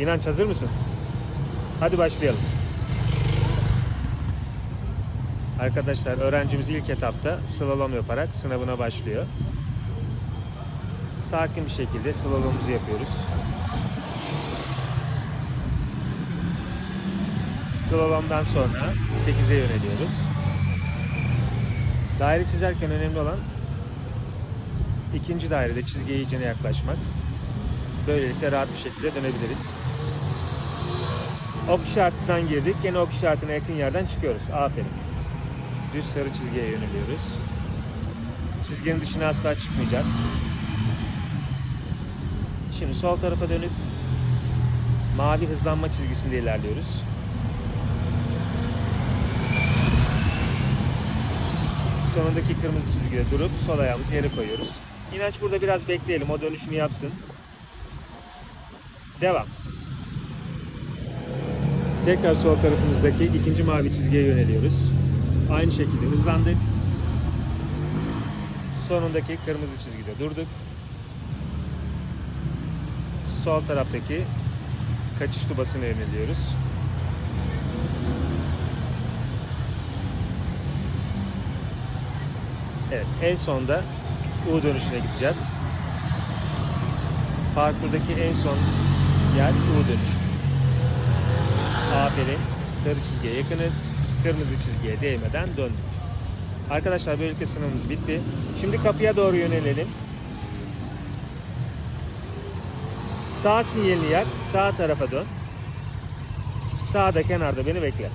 İnanç hazır mısın? Hadi başlayalım. Arkadaşlar öğrencimiz ilk etapta slalom yaparak sınavına başlıyor. Sakin bir şekilde slalomumuzu yapıyoruz. Slalomdan sonra 8'e yöneliyoruz. Daire çizerken önemli olan ikinci dairede çizgiye iyicene yaklaşmak. Böylelikle rahat bir şekilde dönebiliriz. Ok işaretinden girdik. Yine ok işaretine yakın yerden çıkıyoruz. Aferin. Düz sarı çizgiye yöneliyoruz. Çizginin dışına asla çıkmayacağız. Şimdi sol tarafa dönüp mavi hızlanma çizgisinde ilerliyoruz. Sonundaki kırmızı çizgide durup sol ayağımızı yere koyuyoruz. İnanç burada biraz bekleyelim. O dönüşünü yapsın. Devam. Tekrar sol tarafımızdaki ikinci mavi çizgiye yöneliyoruz. Aynı şekilde hızlandık. Sonundaki kırmızı çizgide durduk. Sol taraftaki kaçış tubasına yöneliyoruz. Evet, en sonda U dönüşüne gideceğiz. Parkurdaki en son yer U dönüşü. Aferin. Sarı çizgiye yakınız. Kırmızı çizgiye değmeden döndük. Arkadaşlar böylelikle sınavımız bitti. Şimdi kapıya doğru yönelelim. Sağ sinyalini yak. Sağ tarafa dön. Sağda kenarda beni bekle.